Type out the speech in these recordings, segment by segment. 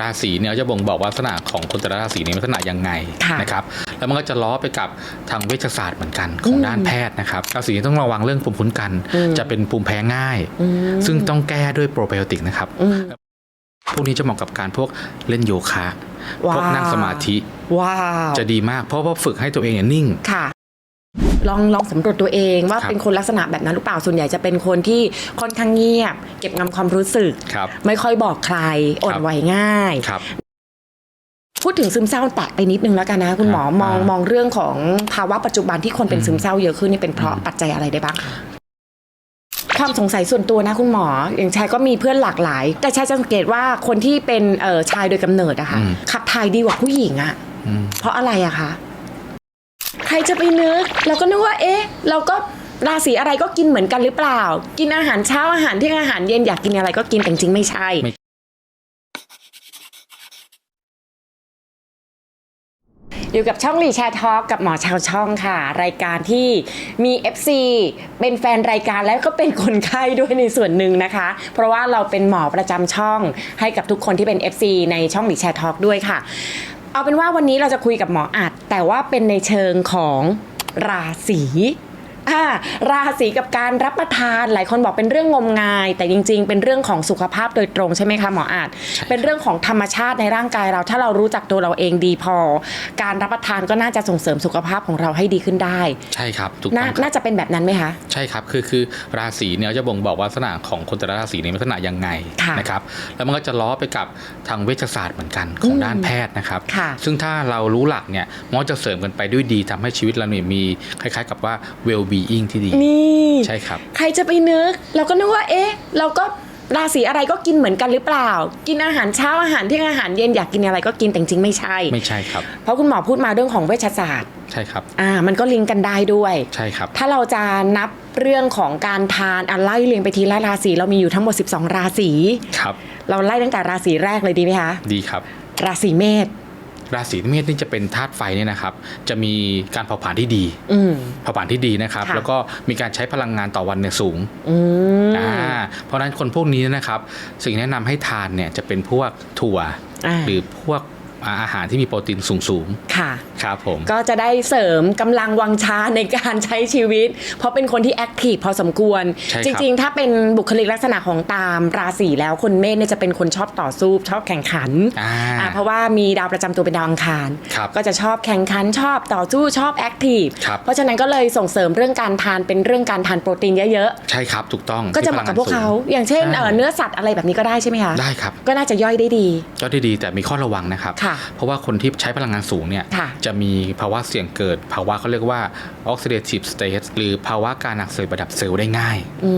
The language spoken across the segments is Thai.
ราศีเนี่ยจะบ่งบอกว่าลักษณะของคนแต่ละราศีนี้ลักษณะยังไงค่ะนะครับแล้วมันก็จะล้อไปกับทางเวชศาสตร์เหมือนกันของอืมด้านแพทย์นะครับราศีนี้ต้องระวังเรื่องภูมิคุ้มกัน อืม จะเป็นภูมิแพ้ง่าย อืมซึ่งต้องแก้ด้วยโปรไบโอติกนะครับ อืม พวกนี้จะเหมาะกับการพวกเล่นโยคะ ว้าวพวกนั่งสมาธิว้าวจะดีมากเพราะว่าฝึกให้ตัวเองเนี่ยนิ่ง ค่ะ ลองลองสำรวจตัวเองว่าครับเป็นคนลักษณะแบบนั้นหรือเปล่าส่วนใหญ่จะเป็นคนที่ค่อนข้างเงียบ เก็บงำความรู้สึก ครับไม่ค่อยบอกใครอ่อนไหวง่าย ครับ พูดถึงซึมเศร้าแตะไปนิดนึงแล้วกันนะ คุณหมอครับมองอ่าม มองเรื่องของภาวะปัจจุบันที่คนเป็นอืมซึมเศร้าเยอะขึ้นนี่เป็นเพราะอืมปัจจัยอะไรได้บ้างคะความสงสัยส่วนตัวนะคุณหมอ อย่างชายก็มีเพื่อนหลากหลาย แต่ชายจะสังเกตว่าคนที่เป็นเอ่อชายโดยกำเนิดอะค่ะอืมขับถ่ายดีกว่าผู้หญิงอะอืม เพราะอะไรอะคะใค รจะไปนึก เราก็นึกว่า เอ๊ะ เราก็ราศีอะไรก็กินเหมือนกันหรือเปล่า กินอาหารเช้าอาหารเที่ยงอาหารเย็นอยากกินอะไรก็กินแต่จริงๆไม่ใช่ ไม่ อยู่กับช่องรีแชร์ทอล์กกับหมอชาวช่องค่ะ รายการที่มี FC เป็นแฟนรายการแล้วก็เป็นคนไข้ด้วยในส่วนหนึ่งนะคะ เพราะว่าเราเป็นหมอประจำช่องให้กับทุกคนที่เป็น FC ในช่องรีแชร์ทอล์กด้วยค่ะ เอาเป็นว่าวันนี้เราจะคุยกับหมออัดแต่ว่าเป็นในเชิงของราศี อ่าราศีกับการรับประทานหลายคนบอกเป็นเรื่องงมงาย แต่จริง ๆ เป็นเรื่องของสุขภาพโดยตรงใช่ไหมคะหมออัดเป็นเรื่องของธรรมชาติในร่างกายเรา ถ้าเรารู้จักตัวเราเองดีพอ การรับประทานก็น่าจะส่งเสริมสุขภาพของเราให้ดีขึ้นได้ ใช่ครับถูกนาต้องครับน่าจะเป็นแบบนั้นไหมคะ ใช่ครับคือคือราศีเนี่ยจะบ่งบอกว่าลักษณะของคนแต่ละราศีนี้ลักษณะยังไงค่ะ นะครับแล้วมันก็จะล้อไปกับทางเวชศาสตร์เหมือนกันของอืมด้านแพทย์นะครับ ค่ะ ซึ่งถ้าเรารู้หลักเนี่ยมันก็จะเสริมกันไปด้วยดีทำให้ชีวิตเราเนี่ยมีคล้ายๆ กับว่า well being ที่ดี นี่ใช่ครับ ใครจะไปนึก เราก็นึกว่า เอ๊ะ เราก็ราศีอะไรก็กินเหมือนกันหรือเปล่า กินอาหารเช้าอาหารเที่ยงอาหารเย็นอยากกินอะไรก็กินแต่จริงๆไม่ใช่ ไม่ใช่ครับ เพราะคุณหมอพูดมาเรื่องของเวชศาสตร์ ใช่ครับอ่ามันก็ลิงก์กันได้ด้วย ใช่ครับ ถ้าเราจะนับเรื่องของการทานอะไล่เรียงไปทีละราศีเรามีอยู่ทั้งหมด 12 ราศีครับ เราไล่ตั้งแต่ราศีแรกเลยดีไหมคะ ดีครับ ราศีเมษ ราศีเมษนี่จะเป็นธาตุไฟเนี่ยนะครับ จะมีการเผาผลาญที่ดีอืมเผาผลาญที่ดีนะครับค่ะแล้วก็มีการใช้พลังงานต่อวันเนี่ยสูงอืมอ่าเพราะฉะนั้นคนพวกนี้นะครับ สิ่งแนะนำให้ทานเนี่ยจะเป็นพวกถั่วอ่าหรือพวก อาอาหารที่มีโปรตีนสูงค่ะๆครับผม ก็จะได้เสริมกำลังวังชาในการใช้ชีวิต เพราะเป็นคนที่แอคทีฟพอสมควรใช่ครับจริง ๆ ถ้าเป็นบุคลิกลักษณะของตามราศีแล้วคนเมษเนี่ยจะเป็นคนชอบต่อสู้ชอบแข่งขันอ่าอ่าเพราะว่ามีดาวประจำตัวเป็นดาวอังคารครับก็จะชอบแข่งขันชอบต่อสู้ชอบแอคทีฟครับเพราะฉะนั้นก็เลยส่งเสริมเรื่องการทานเป็นเรื่องการทานโปรตีนเยอะใช่ครับ ถูกต้องๆก็จะเหมาะกับพวกเขาที่พลังงนสูอย่างเช่นใช่เอ่อเนื้อสัตว์อะไรแบบนี้ก็ได้ใช่ไหมคะงได้ครับ ก็น่าจะย่อยได้ดีก็ได้ดีแต่มีข้อระวังนะครับค่ะเพราะว่าคนที่ใช้พลังงานสูงเนี่ยค่ะจะมีภาวะเสี่ยงเกิด ภาวะเขาเรียกว่า oxidative stress หรือภาวะการอักเสบระดับเซลล์ได้ง่ายอื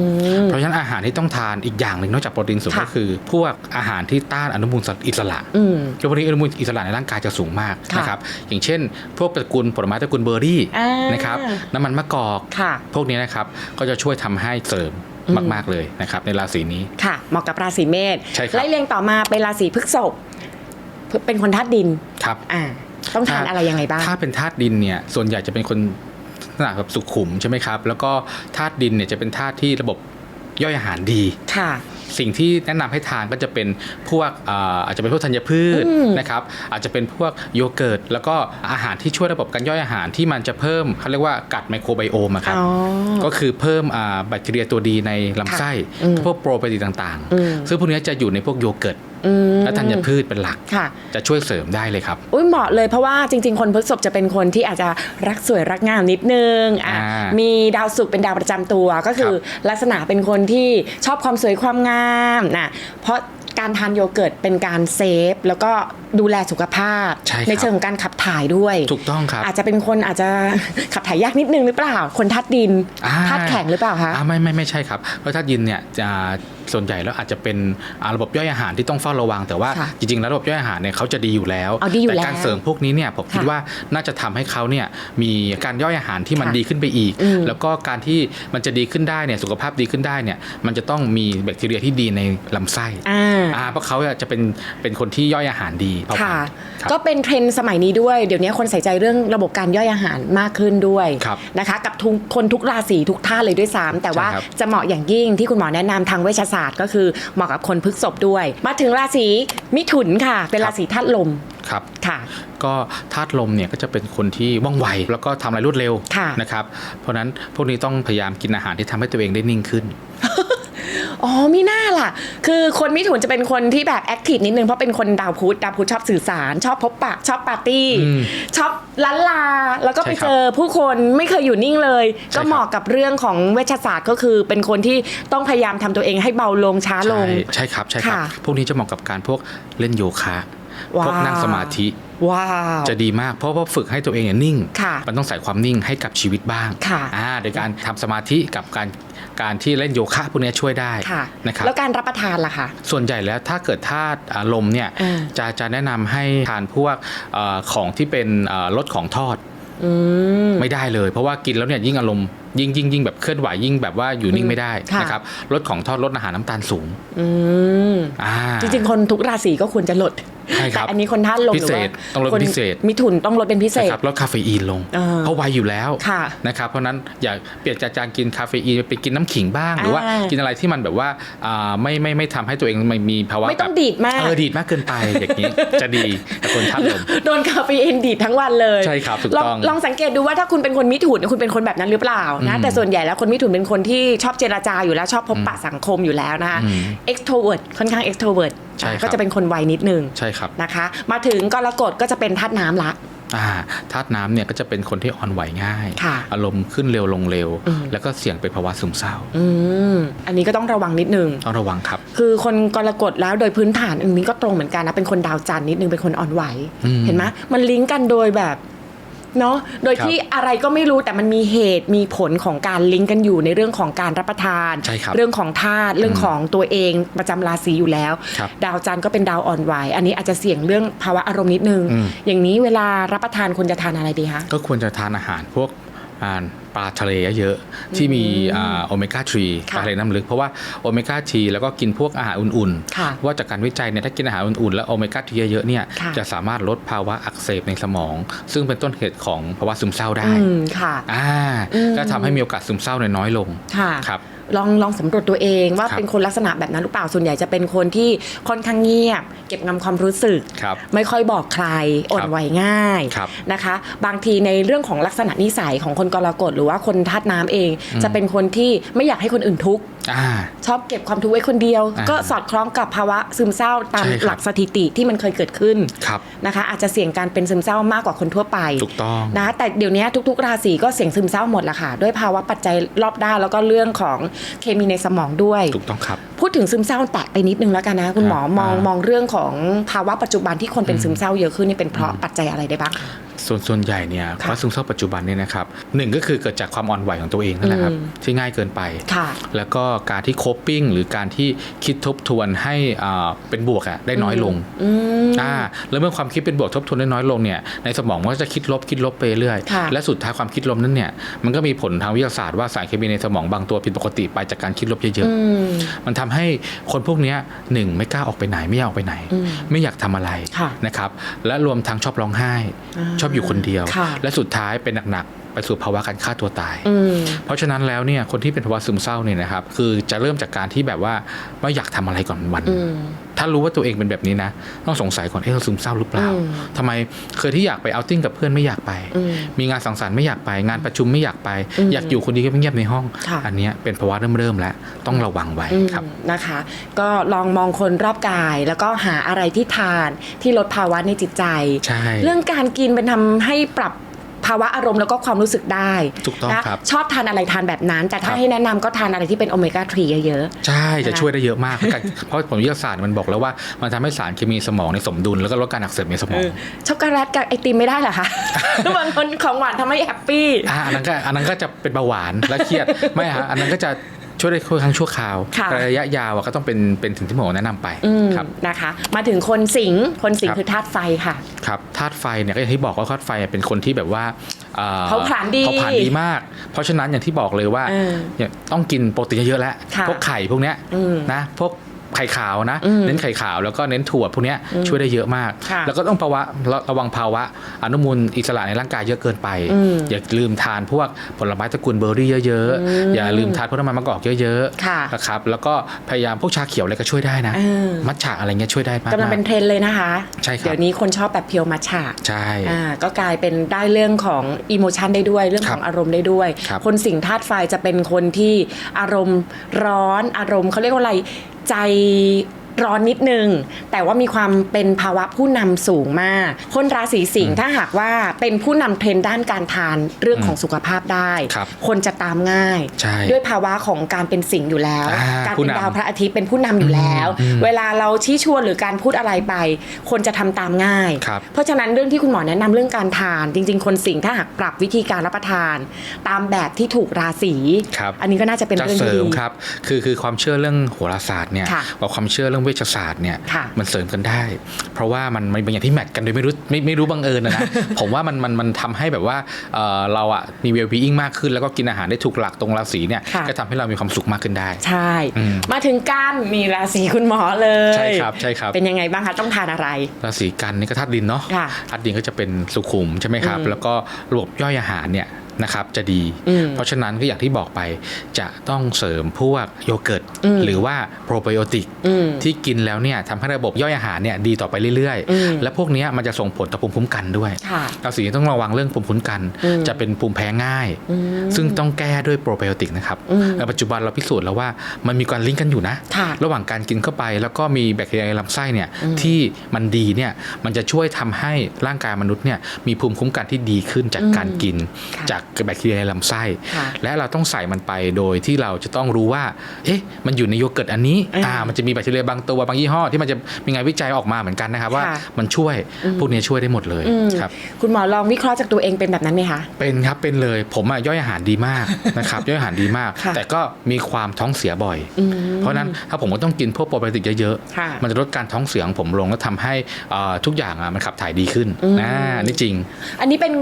มเพราะฉะนั้นอาหารที่ต้องทานอีกอย่างหนึ่งนอกจากโปรตีนสูงค่ะก็คือ พวกอาหารที่ต้านอนุมูลอิสระอืมโดยพวกนี้อนุมูลอิสระในร่างกายจะสูงมากค่ะนะครับอย่างเช่น พวกตระกูลผลไม้ตระกูลเบอร์รี่อ่านนะครับน้ำมันมะกอกค่ะพวกนี้นะครับก็จะช่วยทำให้เสริมอืมมาก ๆ เลยนะครับในราศีนี้ ค่ะเหมาะกับราศีเมษใช่ครับไล่เรียงต่อมาเป็นราศีพฤษภ เป็นคนธาตุดินครับอ่าต้องทานอะไรยังไงบ้างถ้าเป็นธาตุดินเนี่ยส่วนใหญ่จะเป็นคนลักษณะแบบสุขุมใช่ไหมครับ แล้วก็ธาตุดินเนี่ยจะเป็นธาตุที่ระบบย่อยอาหารดีค่ะ สิ่งที่แนะนำให้ทานก็จะเป็นพวกอ่าอาจจะเป็นพวกธัญพืชอืมนะครับ อาจจะเป็นพวกโยเกิร์ตแล้วก็อาหารที่ช่วยระบบการย่อยอาหารที่มันจะเพิ่มเขาเรียกว่ากัดไมโครไบโอมอะครับอ๋อก็คือเพิ่มอ่าแบคทีเรียตัวดีในลำไส้อืมพวกโปรไบโอติกต่างอืมๆซึ่งพวกนี้จะอยู่ในพวกโยเกิร์ตอืม และธัญพืชเป็นหลัก ค่ะ จะช่วยเสริมได้เลยครับ อุ้ยเหมาะเลยเพราะว่าจริง ๆ คนพฤษภจะเป็นคนที่อาจจะรักสวยรักงามนิดนึงอะอ่ามีมีดาวศุกร์เป็นดาวประจำตัวก็คือ ลักษณะเป็นคนที่ชอบความสวยความงามนะเพราะการทานโยเกิร์ตเป็นการเซฟ แล้วก็ดูแลสุขภาพใช่ครับ เชิงของการขับถ่ายด้วย ถูกต้องครับ อาจจะเป็นคนอาจจะ ขับถ่ายยากนิดนึงหรือเปล่า คนทัดดินอ่า ทัดแข็งหรือเปล่าคะ อ่าไม่ไม่ไม่ใช่ครับเพราะถ้ายินเนี่ยจะ ส่วนใหญ่แล้วอาจจะเป็นอ่าระบบย่อยอาหารที่ต้องเฝ้าระวัง แต่ว่าค่ะจริงๆแล้วระบบย่อยอาหารเนี่ยเขาจะดีอยู่แล้วเอาดีอยู่แต่แล้วการเสริมพวกนี้เนี่ยผมคิดค่ะว่าน่าจะทำให้เขาเนี่ยมีการย่อยอาหารที่มันค่ะดีขึ้นไปอีกอืมแล้วก็การที่มันจะดีขึ้นได้เนี่ยสุขภาพดีขึ้นได้เนี่ยมันจะต้องมีแบคทีเรียที่ดีในลำไส้อ่าอ่าเพราะเขาจะเป็นเป็นคนที่ย่อยอาหารดีเผาผลาค่ะญครับก็เป็นเทรนด์สมัยนี้ด้วยเดี๋ยวนี้คนใส่ใจเรื่องระบบการย่อยอาหารมากขึ้นด้วยครับนะคะกับทุกคนทุกราศีทุกท่านเลยด้วยซ้ำแต่ว่าใช่ครับจะเหมาะอย่างยิ่งที่คุณหมอแนะนำทางเวชศาสตร์ก็คือเหมาะกับคนพฤษภด้วย มาถึงราศีมิถุนค่ะ เป็นราศีธาตุลมครับค่ะก็ธาตุลมเนี่ยก็จะเป็นคนที่ว่องไว แล้วก็ทำอะไรรวดเร็วค่ะนะครับเพราะฉะนั้นพวกนี้ต้องพยายามกินอาหารที่ทำให้ตัวเองได้นิ่งขึ้น อ๋อมีหน้าล่ะ คือคนมิถุนจะเป็นคนที่แบบแอคทีฟนิดนึงเพราะเป็นคนดาวพุธดาวพุธชอบสื่อสาร ชอบพบปะชอบปาร์ตี้อืมชอบล้านลา แล้วก็ไปใช่ครับเจอผู้คนไม่เคยอยู่นิ่งเลยใช่ก็เหมาะกับเรื่องของเวชศาสตร์ก็คือเป็นคนที่ต้องพยายามทำตัวเองให้เบาลงช้าลใช่งใช่ครับใช่ครับ ค่ะ พวกนี้จะเหมาะกับการพวกเล่นโยคะว้าวพวกนั่งสมาธิว้าว จะดีมาก เพราะว่าฝึกให้ตัวเองเนี่ยนิ่ง ค่ะมันต้องใส่ความนิ่งให้กับชีวิตบ้างค่ะ อ่าโดยการทำสมาธิกับการ การที่เล่นโยคะพวกนี้ช่วยได้ค่ะนะครับแล้วการรับประทานล่ะคะส่วนใหญ่แล้วถ้าเกิดธาตุอารมณ์เนี่ยอ่าจะจะแนะนำให้ทานพวกเออของที่เป็นเอ่อลดของทอดอืมไม่ได้เลย เพราะว่ากินแล้วเนี่ยยิ่งอารมณ์ ยิ่งยิ่งยิ่งแบบเคลื่อนไหวยิ่งแบบว่าอยู่นิ่งไม่ได้ค่ะนะครับลดของทอดลดอาหารน้ำตาลสูงอืมอ่าจริงๆ คนทุกราศีก็ควรจะลดใช่ครับแต่อันนี้คนท่านลงพิเศษหรืว่าต้องลดคนพิเศษมิถุนต้องลดเป็นพิเศษนะครับลดคาเฟอีนลงอ่าเพราะไวอยู่แล้วค่ะนะครับเพราะฉะนั้นอย่าเปลี่ยนจากการกินคาเฟอีนไปกินน้ำขิงบ้าง หรือว่าอ่ากิกินอะไรที่มันแบบว่าอ่าไม่ไม่ไม่ทำให้ตัวเองไม่มีภาวะไม่ต้องแบบดีดมากเออดีดมากเกินไปอย่างนี้จะดีแต่คนท่านลมโดนคาเฟอีนดีดทั้งวันเลยใช่ครับถูกลองต้องลองสังเกตดูว่าถ้าคุณเป็นคนมิถุนคุณเป็นคนแบบนั้นหรือเปล่านะอืมแต่ส่วนใหญ่แล้วคนมิถุนเป็นคนที่ชอบเจรจาอยู่แล้วชอบพบปะสังคมอยู่แล้วนะคะอืม extrovert ค่อนข้าง extrovert ใช่ครับ ก็จะเป็นคนไวนิดนึงใช่ครับนะคะ มาถึงกรกฎก็จะเป็นธาตุน้ำละ อ่าธาตุน้ำเนี่ยก็จะเป็นคนที่อ่อนไหวง่าย ค่ะอารมณ์ขึ้นเร็วลงเร็ว อืม แล้วก็เสี่ยงเป็นภาวะซึมเศร้าอืมอันนี้ก็ต้องระวังนิดนึง ต้องระวังครับ คือคนกรกฎแล้วโดยพื้นฐานอันนี้ก็ตรงเหมือนกันนะเป็นคนดาวจันทร์นิดนึงเป็นคนอ่อนไหว อืม เห็นไหมมันลิงก์กันโดยแบบ เนาะโดยครับที่อะไรก็ไม่รู้แต่มันมีเหตุมีผลของการลิงก์กันอยู่ในเรื่องของการรับประทาน ใช่ครับเรื่องของธาตุเรื่องของตัวเองประจำราศีอยู่แล้ว ครับดาวจันทร์ก็เป็นดาวอ่อนไหวอันนี้อาจจะเสี่ยงเรื่องภาวะอารมณ์นิดนึง อืม อย่างนี้เวลารับประทานควรจะทานอะไรดีคะ ก็ควรจะทานอาหารพวก อ่าปลาทะเลเยอะๆที่มีโอเมก้า3ค่ะปลาทะเลน้ำลึก เพราะว่าโอเมก้า3แล้วก็กินพวกอาหารอุ่นค่ะๆว่าจากการวิจัยเนี่ยถ้ากินอาหารอุ่นๆ แล้วโอเมก้า3เยอะๆเนี่ยค่ะจะสามารถลดภาวะอักเสบในสมอง ซึ่งเป็นต้นเหตุของภาวะซึมเศร้าได้อืมค่ะอ่าอืมก็ทำให้มีโอกาสซึมเศร้าน้อยๆลงค่ะครับ ลองลองสำรวจตัวเองว่าครับเป็นคนลักษณะแบบนั้นหรือเปล่าส่วนใหญ่จะเป็นคนที่ค่อนข้างเงียบ เก็บงำความรู้สึก ครับไม่ค่อยบอกใครอ่อนไหวง่ายครับนะคะ บางทีในเรื่องของลักษณะนิสัยของคนกรกฎหรือว่าคนธาตุน้ำเองจะเป็นคนที่ไม่อยากให้คนอื่นทุกข์ อ่า ชอบเก็บความทุกข์ไว้คนเดียว อ่าก็สอดคล้องกับภาวะซึมเศร้าตามใช่ครับ หลักสถิติที่มันเคยเกิดขึ้นครับ นะคะ อาจจะเสี่ยงการเป็นซึมเศร้ามากกว่าคนทั่วไปถูกต้อง นะแต่เดี๋ยวนี้ทุก ๆ ราศีก็เสี่ยงซึมเศร้าหมดละค่ะ ด้วยภาวะปัจจัยรอบด้านแล้วก็เรื่องของเคมีในสมองด้วย ถูกต้องครับ พูดถึงซึมเศร้าแตะไปนิดนึงแล้วกันนะ คุณหมอครับมองอ่ามมองเรื่องของภาวะปัจจุบันที่คนเป็นซึมเศร้าเยอะขึ้นนี่เป็นเพราะปัจจัยอะไรได้บ้างคะ ส่วนส่วนใหญ่เนี่ยค่ะภาวะซึมเศร้าปัจจุบันเนี่ยนะครับหนึ่งก็คือเกิดจากความอ่อนไหวของตัวเองนั่นแหละครับอืมที่ง่ายเกินไปค่ะแล้วก็การที่โคปปิ้งหรือการที่คิดทบทวนให้อ่าเป็นบวกอะได้น้อยลงอืมอ่าแล้วเมื่อความคิดเป็นบวกทบทวนได้น้อยลงเนี่ยในสมองมันก็จะคิดลบคิดลบไปเรื่อยค่ะและสุดท้ายความคิดลบนั้นเนี่ยมันก็มีผลทางวิทยาศาสตร์ว่าสารเคมีในสมองบางตัวผิดปกติไปจากการคิดลบเยอะอืมๆมันทำให้คนพวกเนี้ยหนึ่งไม่กล้าออกไปไหนไม่อยากออกไปไหนอืมไม่อยากทำอะไรค่ะนะครับและรวมทั้งชอบร้องไห้อ่าชอบอยู่คนเดียวค่ะและสุดท้ายเป็นหนักๆ ไปสู่ภาวะการฆ่าตัวตายอืมเพราะฉะนั้นแล้วเนี่ยคนที่เป็นภาวะซึมเศร้าเนี่ยนะครับคือจะเริ่มจากการที่แบบว่าไม่อยากทำอะไรก่อนวันอืมถ้ารู้ว่าตัวเองเป็นแบบนี้นะ ต้องสงสัยก่อนเอ๊ะเราซึมเศร้าหรือเปล่าอืมทำไมเคยที่อยากไปเอาท์ติ้งกับเพื่อนไม่อยากไปอืมมีงานสังสรรค์ไม่อยากไป งานประชุมไม่อยากไปอืมอยากอยู่คนเดียวเงียบๆในห้องค่ะอันเนี้ยเป็นภาวะเริ่มๆแล้วต้องระวังไว้อืมครับนะคะ ก็ลองมองคนรอบกาย แล้วก็หาอะไรที่ทานที่ลดภาวะในจิตใจใช่เรื่องการกินเป็นทำให้ปรับ ภาวะอารมณ์แล้วก็ความรู้สึกได้ถูกต้องนะครับ ชอบทานอะไรทานแบบนั้น แต่ถ้าครับให้แนะนำก็ทานอะไรที่เป็นโอเมก้า3เยอะ ใช่จะนะคะช่วยได้เยอะมากเพราะการเพราะผลวิทยาศาสตร์มันบอกแล้วว่ามันทำให้สารเคมีสมองในสมดุลแล้วก็ลดการอักเสบในสมองๆช็อกโกแลตกับไอติมไม่ได้เหรอคะ บางคนของหวานทำให้แฮปปี้อ่าอันนั้นก็อันนั้นก็จะเป็นเบาหวานและเครียดไม่ฮะอันนั้นก็จะ ช่วยได้ค่อนข้างชั่วคราวค่ะ แต่ระยะยาวอะก็ต้องเป็นเป็นสิ่งที่หมอแนะนำไปอืมครับ นะคะ มาถึงคนสิงห์คนสิงครัห์บคือธาตุไฟค่ะ ครับธาตุไฟเนี่ยก็อย่างที่บอกว่าธาตุไฟเป็นคนที่แบบว่าอ่อเผาผลาญดีเผาผลาญดีมาก เพราะฉะนั้นอย่างที่บอกเลยว่าเออเนี่ยต้องกินโปรตีนเยอะๆแล้วค่ะพวกไข่พวกเนี้ยอืมนะพวก ไข่ขาวนะอืมเน้นไข่ขาวแล้วก็เน้นถั่วพวกเนี้ยช่วยได้เยอะมากค่ะแล้วก็ต้องภาวะระระวังภาวะอนุมูลอิสระในร่างกายเยอะเกินไปอืมอย่าลืมทานพวกผลไม้ตระกูลเบอร์รี่เยอะๆ อย่าลืมทานพวกน้ำมันมะกอกเยอะค่ะๆนะครับแล้วก็พยายามพวกชาเขียวอะไรก็ช่วยได้นะเออมัทฉะอะไรเงี้ยช่วยได้มากกำลังเป็นเทรนด์เลยนะคะใช่ครับเดี๋ยวนี้คนชอบแบบเพียวมัทฉะใช่อ่าก็กลายเป็นได้เรื่องของอิโมชันได้ด้วยเรื่องคขรับองอารมณ์ได้ด้วยครับคนสิ่งธาตุไฟจะเป็นคนที่อารมณ์ร้อนอารมณ์เขาเรียกว่าอะไร ใจ ร้อนนิดนึง แต่ว่ามีความเป็นภาวะผู้นำสูงมาก คนราศีสิงห์ถ้าหากว่าเป็นผู้นำเทรนด์ด้านการทานเรื่องของสุขภาพได้ครับคนจะตามง่ายใช่ด้วยภาวะของการเป็นสิงห์อยู่แล้วอ่าการผู้เป็นนำดาวพระอาทิตย์เป็นผู้นำอยู่แล้วอืมเวลาเราชี้ชวนหรือการพูดอะไรไป คนจะทำตามง่ายครับเพราะฉะนั้นเรื่องที่คุณหมอแนะนำเรื่องการทาน จริง ๆ คนสิงห์ถ้าหากปรับวิธีการรับประทาน ตามแบบที่ถูกราศีครับอันนี้ก็น่าจะเป็นจะเรื่องเสที่ริดีมครับคือคือความเชื่อเรื่องโหราศาสตร์เนี่ยค่ะกับความเชื่อเรื่องเวชศาสตร์เนี่ยค่ะมันเสริมกันได้ เพราะว่ามันมันเป็นอย่างที่แมทกันโดยไม่รู้ไม่ไม่รู้บังเอิญนะนะผมว่ามันมันมันทำให้แบบว่าเอ่อเราอะมีเวลบีอิงมากขึ้น แล้วก็กินอาหารได้ถูกหลักตรงราศีเนี่ยค่ะก็ทำให้เรามีความสุขมากขึ้นได้ ใช่อืมมาถึงการมีราศีคุณหมอเลยใช่ครับใช่ครับเป็นยังไงบ้างคะต้องทานอะไร ราศีกันนี่ก็ธาตุดินเนาะค่ะธาตุดินก็จะเป็นสุขุมใช่ไหมครับอืมแล้วก็ระบบย่อยอาหารเนี่ย นะครับจะดีอืมเพราะฉะนั้นก็อย่างที่บอกไปจะต้องเสริมพวกโยเกิร์ตอืมหรือว่าโปรไบโอติกอืมที่กินแล้วเนี่ยทำให้ระบบย่อยอาหารเนี่ยดีต่อไปเรื่อยอืมๆและพวกเนี้ยมันจะส่งผลต่อภูมิคุ้มกันด้วยค่ะราศีต้องระวังเรื่องภูมิคุ้มกันอืมจะเป็นภูมิแพ้ง่ายอืมซึ่งต้องแก้ด้วยโปรไบโอติกนะครับอืมในปัจจุบันเราพิสูจน์แล้วว่ามันมีการลิงก์กันอยู่นะค่ะระหว่างการกินเข้าไป แล้วก็มีแบคทีเรียในลำไส้เนี่ยอืมที่มันดีเนี่ยมันจะช่วยทำให้ร่างกายมนุษย์เนี่ยมีภูมิคุ้มกันที่ดีขึ้นจากอืมการกินค่ะจากแบคทีเรียในลำไส้ค่ะและเราต้องใส่มันไปโดยที่เราจะต้องรู้ว่า เอ๊ะ มันอยู่ในโยเกิร์ตอันนี้อ่าอ่ามันจะมีแบคทีเรียบางตัวบางยี่ห้อที่มันจะมีงานวิจัยออกมาเหมือนกันนะครับว่าค่ะมันช่วยอืมพวกนี้ช่วยได้หมดเลยอืมครับคุณหมอลองวิเคราะห์จากตัวเองเป็นแบบนั้นไหมคะเป็นครับเป็นเลยผมอะย่อยอาหารดีมากนะครับย่อยอาหารดีมากค่ะแต่ก็มีความท้องเสียบ่อยอืมเพราะฉะนั้นถ้าผมก็ต้องกินพวกโปรไบโอติกเยอะค่ะๆมันจะลดการท้องเสียของผมลงแล้วทำให้อ่าทุกอย่างอะมันขับถ่ายดีขึ้นอืมนะนี่จริง อันนี้เป็น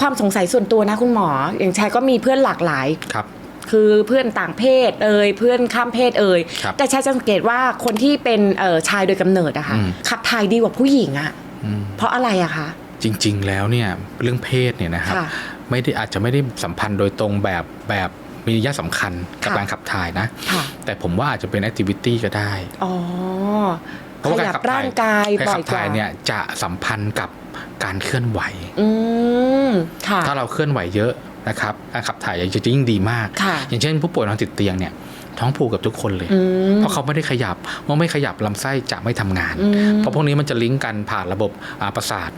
ความสงสัยส่วนตัวนะคุณหมอ อย่างชายก็มีเพื่อนหลากหลาย ครับ คือเพื่อนต่างเพศเอ่ยเพื่อนข้ามเพศเอ่ยครับแต่ชายจะสังเกตว่าคนที่เป็นเอ่อชายโดยกำเนิดอะค่ะอืม ขับถ่ายดีกว่าผู้หญิงอะอืมเพราะอะไรอะคะ จริง ๆ แล้วเนี่ยเรื่องเพศเนี่ยนะครับ ค่ะไม่ได้อาจจะไม่ได้สัมพันธ์โดยตรงแบบแบบมีนัยสำคัญกับค่ะ การขับถ่ายนะ ค่ะแต่ผมว่าอาจจะเป็นแอคทิวิตี้ก็ได้ อ๋อเพราะว่า ขการยับขับถ่ายร่างกายการบ่อขัยบกว่าถ่ายเนี่ยจะสัมพันธ์กับการเคลื่อนไหวอืมค่ะถ้าเราเคลื่อนไหวเยอะนะครับการขับถ่ายจะยิ่งดีมากค่ะอย่างเช่น ผู้ป่วยนอนติดเตียงเนี่ยท้องผูกกับทุกคนเลยอืมเพราะเขาไม่ได้ขยับ เมื่อไม่ขยับลำไส้จะไม่ทำงานอืมเพราะพวกนี้มันจะลิงก์กันผ่านระบบอ่าประสาท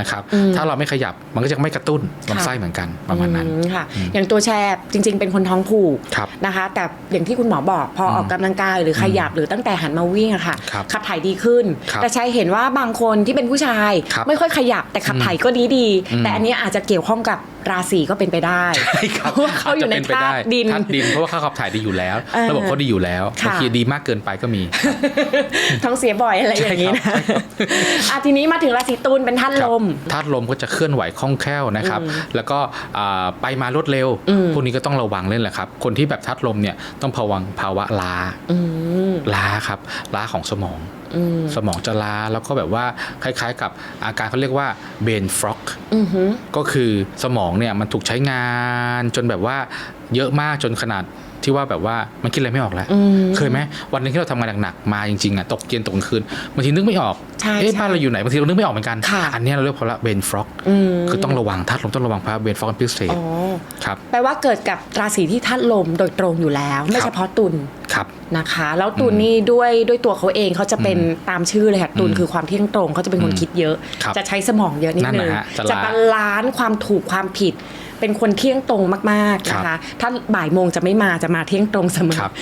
นะครับอืมถ้าเราไม่ขยับมันก็จะไม่กระตุ้นลำไส้เหมือนกันประมาณนั้นอืค่ะอืมอย่างตัวแชร์จริง ๆ เป็นคนท้องผูกครับนะคะ แต่อย่างที่คุณหมอบอกพออมออกกำลังกายหรือขยับหรือตั้งแต่หันมาวิ่งอะค่ะครับขับถ่ายดีขึ้นครับแต่ชายเห็นว่าบางคนที่เป็นผู้ชายครับไม่ค่อยขยับแต่ขับถ่ายก็ดีดีๆอืมแต่อันเนี้ยอาจจะเกี่ยวข้องกับ ราศีก็เป็นไปได้ใช่ครับเพราะว่าเขาอยู่ในจจะป็ไปธาตุไดินธาตุดินเพราะว่าเขาขับถ่ายดีอยู่แล้วเออระบบเขาดีอยู่แล้วค่ะบางทีดีมากเกินไปก็มีท้องเสียบ่อยอะไรอย่างนี้นะใช่ครับอะทีนี้มาถึงราศีตุลเป็นท่านลมธาตุลมก็จะเคลื่อนไหวคล่องแคล่วนะครับอืมแล้วก็อ่าไปมารวดเร็วอืมพวกนี้ก็ต้องระวังเล่นแหละครับ คนที่แบบธาตุลมเนี่ยต้องภาวังภาวะล้าอืมล้าครับล้าของสมองอืม สมองจะล้าแล้วก็แบบว่าคล้าย ๆ กับอาการเขาเรียกว่าเบนฟล็อกอือหือก็คือสมองเนี่ยมันถูกใช้งานจนแบบว่า เยอะมากจนขนาดที่ว่าแบบว่ามันคิดอะไรไม่ออกแล้วอืมเคยไหมวันหนึงที่เราทำงานหนักๆมาจริงๆอะตกเย็นตกกลางคืนบางทีนึกไม่ออกใช่เอ๊ะใช่บ้านเราอยู่ไหนบางทีเรานึกไม่ออกเหมือนกันค่ะอันเนี้ยเราเรียกเพราะละเบนฟล็อกอืมคือต้องระวังธาตุลมต้องระวังเพราะเบนฟล็อกเป็นพิเศษอ๋อครับแปลว่าเกิดกับราศีที่ธาตุลมโดยตรงอยู่แล้ว ไม่ครับเฉพาะตุลครับนะคะ แล้วตุลนี่ด้วยด้วยตัวเขาเองเขาจะเป็นตามชื่อเลยค่ะตุลอืมคือความเที่ยงตรงเขาจะเป็นคนอืมคิดเยอะครับจะใช้สมองเยอะนิดนั่นนึนะงฮะจะจะล้าบาลานซ์ความถูกความผิด เป็นคนเที่ยงตรงมากๆนะครัคะบถ้าบ่ายโมงจะไม่มาจะมาเที่ยงตรงเสมอครับ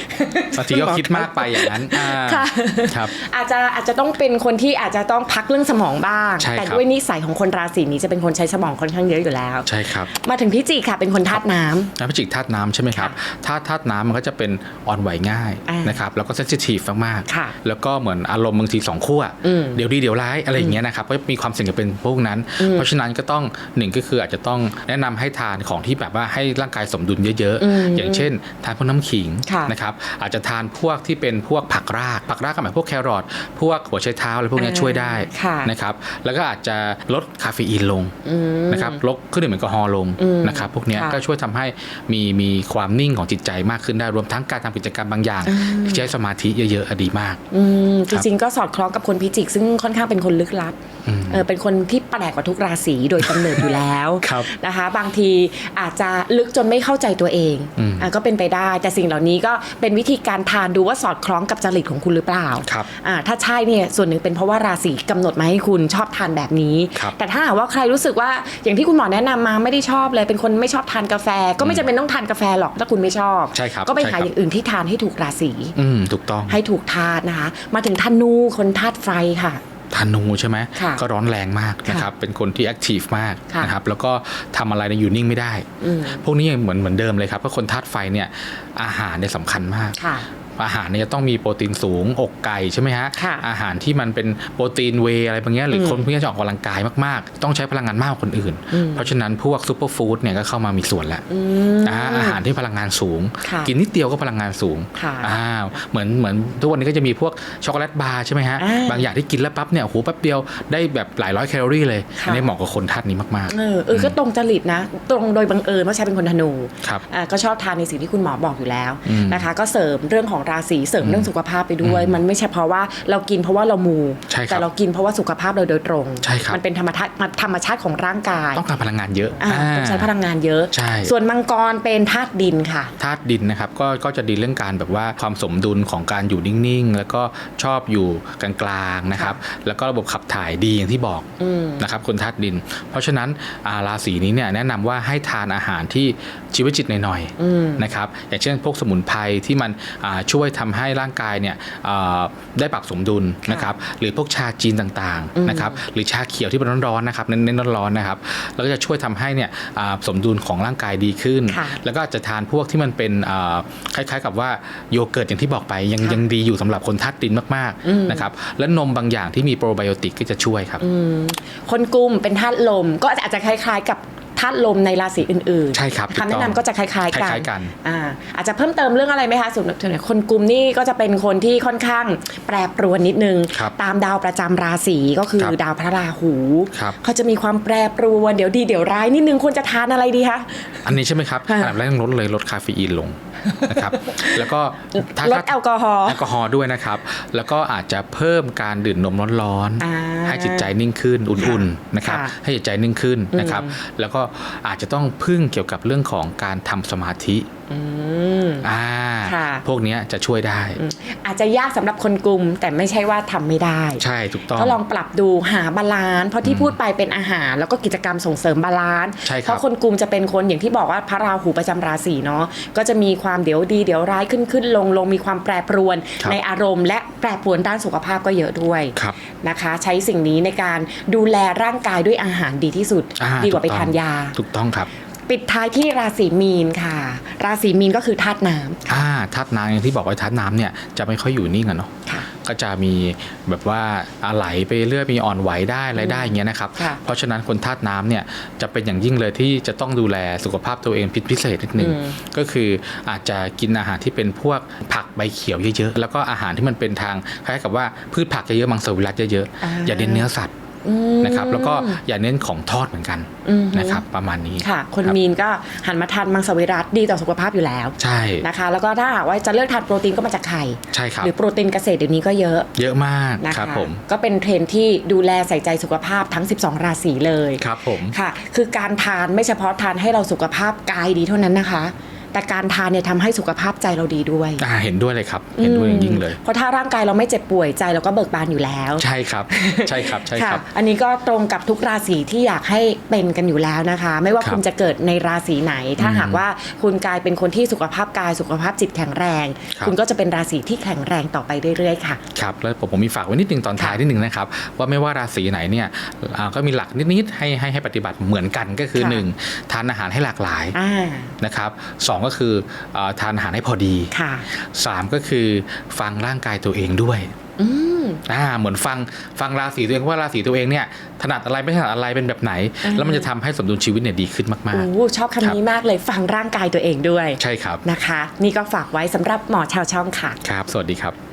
บางทีก็คิดมากไปอย่างนั้นอ่าค่ะครับอาจจะอาจจะต้องเป็นคนที่อาจจะต้องพักเรื่องสมองบ้างใช่ครับแต่ด้วยนิสัยของคนราศีนี้จะเป็นคนใช้สมองค่อนข้างเยอะอยู่แล้ว ใช่ครับ มาถึงพิจิกค่ะเป็นคนธาตุน้ำน้ำพิจิกธาตุน้ำใช่ไหมครับธาตุธาตุน้ำมันก็จะเป็นอ่อนไหวง่ายอ่านนะครับแล้วก็เซนซิทีฟมากค่ะๆแล้วก็เหมือนอารมณ์บางทีสองขั้วอืมเดี๋ยวดีเดี๋ยวร้ายอะไรอย่างเงี้ยนะครับก็มีความเสี่ยงจะเป็นพวกนั้นอืมเพราะฉะนั้นก็ต้องหนึ่งก็คืออาจจะต้องแนะนำให้ทานของที่แบบว่าให้ร่างกายสมดุลเยอะอืมๆอย่างเช่น ทานพวกน้ำขิงค่ะนะครับอาจจะทานพวกที่เป็นพวกผักรากผักรากก็หมายพวกแครอทพวกหัวไชเท้าอะไรพวกเนี้ยอ่าช่วยได้ค่ะนะครับแล้วก็อาจจะลดคาเฟอีนลงอืมนะครับลดเครื่องดื่มแอลกอฮอล์ลงอืมนะครับพวกเนี้ยค่ะก็ช่วยทำให้มีมีความนิ่งของจิตใจมากขึ้นได้รวมทั้งการทำกิจกรรมบางอย่างอืมที่ใช้สมาธิเยอะๆอะดีมากอืมคจรับริงๆก็สอดคล้องกับคนพิจิก ซึ่งค่อนข้างเป็นคนลึกลับอืม เออเป็นคนที่แปลกกว่าทุกราศีโดยกำเนิดอยู่แล้วครับนะคะ บางทีอาจจะลึกจนไม่เข้าใจตัวเองอืมอะก็เป็นไปได้แต่สิ่งเหล่านี้ก็เป็นวิธีการทานดูว่าสอดคล้องกับจริตของคุณหรือเปล่าครับอ่าถ้าใช่เนี่ยส่วนหนึ่งเป็นเพราะว่าราศีกำหนดมาให้คุณชอบทานแบบนี้ครับแต่ถ้าหากว่าใครรู้สึกว่าอย่างที่คุณหมอแนะนำมาไม่ได้ชอบเลย เป็นคนไม่ชอบทานกาแฟ ก็ไม่จำเป็นต้องทานกาแฟหรอกถ้าคุณไม่ชอบใช่ครับก็ไปใช่หาครับอย่างอื่นที่ทานให้ถูกราศีอืมถูกต้องให้ถูกธาตุนะคะ มาถึงธนูคนธาตุไฟค่ะ ธนูใช่ไหมค่ะก็ร้อนแรงมากนะครับเป็นคนที่แอคทีฟมากค่ะนะครับแล้วก็ทำอะไรในยอยู่นิ่งไม่ได้อืมพวกนี้ยังเหมือนเหมือนเดิมเลยครับเพราะคนธาตุไฟเนี่ยอาหารเนี่ยสำคัญมากค่ะ อาหารเนี่ยจะต้องมีโปรตีนสูงอกไก่ใช่ไหมฮะค่ะอาหารที่มันเป็นโปรตีนเวย์อะไรบางอย่างหรืออมคนพวกนี้จะออกกำลังกายมากๆ ต้องใช้พลังงานมากกว่าคนอื่นอืมเพราะฉะนั้นพวกซูเปอร์ฟู้ดเนี่ยก็เข้ามามีส่วนแล้วอืมอ่าอาหารที่พลังงานสูงค่ะกินนิดเดียวก็พลังงานสูงค่ะอ่าเหมือนเหมือนทุกวันนี้ก็จะมีพวกช็อกโกแลตบาร์ใช่ไหมฮะอ่าบางอย่างที่กินแล้วปั๊บเนี่ยโอ้โหแป๊บเดียวได้แบบหลายร้อยแคลอรี่เลยค่ะอันนี้เหมาะกับคนธาตุนี้มากเออเออก็ตรงจริตนะ ตรงโดยบังเอิญว่าใช้เป็นคนธนูครับอ่าก็ชอบทานในสิ่งที่คุณหมอบอกอยู่แล้วอืมนะคะ ก็เสริมเรื่องของราศีเสริมเรื่องสุขภาพไปด้วย มันไม่ใช่เพราะว่าเรากินเพราะว่าเรามูใช่ครับแต่เรากินเพราะว่าสุขภาพเราโดยตรงใช่ครับมันเป็นธรรมชาติธรรมชาติของร่างกายๆต้องการพลังงานเยอะอ่าต้องใช้พลังงานเยอะใช่ส่วนมังกรเป็นธาตุดินค่ะธาตุดินนะครับก็ก็จะดีเรื่องการแบบว่าความสมดุลของการอยู่นิ่งๆ แล้วก็ชอบอยู่กลางๆนะครับแล้วก็ระบบขับถ่ายดีอย่างที่บอกอืมนะครับคนธาตุดิน เพราะฉะนั้นอ่าราศีนี้เนี่ยแนะนำว่าให้ทานอาหารที่ชีวจิตหน่อยอืมๆนะครับอย่างเช่นพวกสมุนไพรที่มันอ่าช่วยทำให้ร่างกายเนี่ยอ่าได้ปรับสมดุลนะครับหรือพวกชาจีนต่างอืมๆนะครับหรือชาเขียวที่มันร้อนๆนะครับเน้นๆร้อนๆนะครับแล้วก็จะช่วยทำให้เนี่ยอ่าสมดุลของร่างกายดีขึ้นค่ะแล้วก็อาจจะทานพวกที่มันเป็นอ่าคล้าย ๆ กับว่าโยเกิร์ตอย่างที่บอกไปยังค่ะยังดีอยู่สำหรับคนธาตุดินมากอืมๆนะครับและนมบางอย่างที่มีโปรไบโอติกก็จะช่วยครับอืมคนกลุ่มเป็นธาตุลมก็อาจจะคล้าย ๆกับ ธาตุลมในราศีอื่นๆใช่ครับถูกต้คำองแนะนำก็จะคล้ายๆกันคล้ายๆกันอ่าอาจจะเพิ่มเติมเรื่องอะไรไหมคะส่วนส่วนใหญ่คนกลุ่มนี่ก็จะเป็นคนที่ค่อนข้างแปรปรวนนิดนึง ครับตามดาวประจำราศีก็คือครับดาวพระราหูครับ เขาจะมีความแปรปรวนเดี๋ยวดีเดี๋ยวร้ายนิดนึงควรจะทานอะไรดีคะ อันนี้ใช่ไหมครับค่ะ อันดับแรกต้องลดเลยลดคาเฟอีนลงนะครับ แล้วก็ถ้าลดแอลกอฮอล์ แอลกอฮอล์ด้วยนะครับ แล้วก็อาจจะเพิ่มการดื่มนมร้อนอ่าๆให้จิตใจนิ่งขึ้นอุ่นๆนะครับ ค่ะให้จิตใจนิ่งขึ้นนะครับอืมแล้วก็อาจจะต้องพึ่งเกี่ยวกับเรื่องของการทำสมาธิอืมอ่าค่ะพวกเนี้ยจะช่วยได้อืมอาจจะยากสำหรับคนกลุ่ม แต่ไม่ใช่ว่าทำไม่ได้ ใช่ถูกต้องก็ลองปรับดูหาบาลานซ์เพราะที่พูดไปเป็นอาหาร แล้วก็กิจกรรมส่งเสริมบาลานซ์ใช่ครับเพราะคนกลุ่มจะเป็นคนอย่างที่บอกว่าพระราหูประจำราศีเนาะก็จะมีความเดี๋ยวดีเดี๋ยวร้ายขึ้นขึ้นลงลงมีความแปรปรวนครับในอารมณ์ และแปรปรวนด้านสุขภาพก็เยอะด้วยครับนะคะ ใช้สิ่งนี้ในการดูแลร่างกายด้วยอาหารดีที่สุดอ่ดีกว่าไปถูต้องทานยาถูกต้องครับปิดท้ายที่ราศีมีนค่ะ ราศีมีนก็คือธาตุน้ำอ่าธาตุน้ำอย่างที่บอกไว้ธาตุน้ำเนี่ยจะไม่ค่อยอยู่นิ่งอะเนาะค่ะก็จะมีแบบว่าอะไหลไปเรื่อยมีอ่อนไหวได้อะไรได้อย่างเงี้ยนะครับค่ะเพราะฉะนั้นคนธาตุน้ำเนี่ยจะเป็นอย่างยิ่งเลยที่จะต้องดูแลสุขภาพตัวเองพิพิเศษนิดนึงอืมก็คืออาจจะกินอาหารที่เป็นพวกผักใบเขียวเยอะๆแล้วก็อาหารที่มันเป็นทางคล้ายๆกับว่าพืชผักเยอะๆมังสวิรัตเยอะๆอย่าเน้นเนื้อสัตว์อืม นะครับแล้วก็อย่าเน้นของทอดเหมือนกันอืมนะครับประมาณนี้ค่ะ คนรับมีนก็หันมาทานมังสวิรัตดีต่อสุขภาพอยู่แล้ว ใช่นะคะแล้วก็ถ้าหากว่าจะเลือกทานโปรตีนก็มาจากไข่ใช่ครับหรือโปรตีนเกษตรเดี๋ยวนี้ก็เยอะ เยอะมากนะครัคะบผมก็เป็นเทรนด์ที่ดูแลใส่ใจสุขภาพทั้ง 12 ราศีเลยครับผมค่ะ คือการทานไม่เฉพาะทานให้เราสุขภาพกายดีเท่านั้นนะคะ แต่การทานเนี่ยทำให้สุขภาพใจเราดีด้วยอ่าเห็นด้วยเลยครับ เห็นด้วยอย่างยิ่งเลย เพราะถ้าร่างกายเราไม่เจ็บป่วยใจเราก็เบิกบานอยู่แล้ว ใช่ครับ ใช่ครับ ใช่ค่ะครับ อันนี้ก็ตรงกับทุกราศีที่อยากให้เป็นกันอยู่แล้วนะคะ ไม่ว่าครับคุณจะเกิดในราศีไหน ถ้าอืมหากว่าคุณกลายเป็นคนที่สุขภาพกายสุขภาพจิตแข็งแรง ครับ คุณก็จะเป็นราศีที่แข็งแรงต่อไปเรื่อยๆค่ะ ครับแล้วผมผมมีฝากไว้นิดนึงตอนท้ายนิดนึงนะครับ ว่าไม่ว่าราศีไหนเนี่ยอ่าก็มีหลักนิดๆให้ให้ให้ปฏิบัติเหมือนกันก็คือค่ะ หนึ่งทานอาหารให้หลากหลายอ่า นะครับสองก็คือเออทานอาหารให้พอดีค่ะสามก็คือฟังร่างกายตัวเองด้วยอืมอ่าเหมือนฟังฟังราศีตัวเองว่าราศีตัวเองเนี่ยถนัดอะไรไม่ถนัดอะไรเป็นแบบไหนอ่าแล้วมันจะทำให้สมดุลชีวิตเนี่ยดีขึ้นมากโอ้ชอบคำนี้มากเลยฟังร่างกายตัวเองด้วยๆใช่ครับนะคะ นี่ก็ฝากไว้สำหรับหมอชาวช่องค่ะครับ สวัสดีครับ